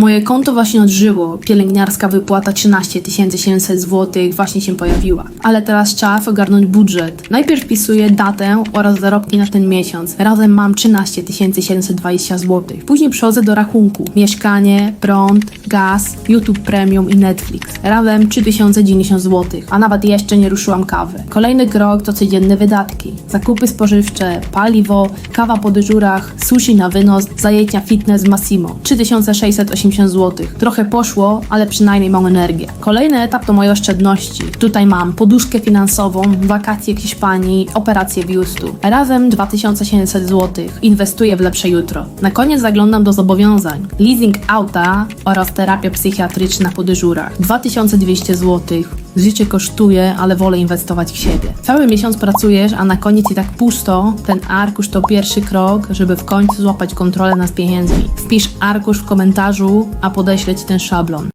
Moje konto właśnie odżyło. Pielęgniarska wypłata 13 700 zł właśnie się pojawiła. Ale teraz czas ogarnąć budżet. Najpierw wpisuję datę oraz zarobki na ten miesiąc. Razem mam 13 720 zł. Później przechodzę do rachunku. Mieszkanie, prąd, gaz, YouTube Premium i Netflix. Razem 3090 zł, a nawet jeszcze nie ruszyłam kawy. Kolejny krok to codzienne wydatki. Zakupy spożywcze, paliwo, kawa po dyżurach, sushi na wynos, zajęcia fitness w Massimo. 3680 zł. Trochę poszło, ale przynajmniej mam energię. Kolejny etap to moje oszczędności. Tutaj mam poduszkę finansową, wakacje w Hiszpanii, operację biustu. Razem 2700 zł. Inwestuję w lepsze jutro. Na koniec zaglądam do zobowiązań. Leasing auta oraz terapia psychiatryczna po dyżurach. 2200 zł. Życie kosztuje, ale wolę inwestować w siebie. Cały miesiąc pracujesz, a na koniec i tak pusto. Ten arkusz to pierwszy krok, żeby w końcu złapać kontrolę nad pieniędzmi. Wpisz arkusz w komentarzu, a podeślę ci ten szablon.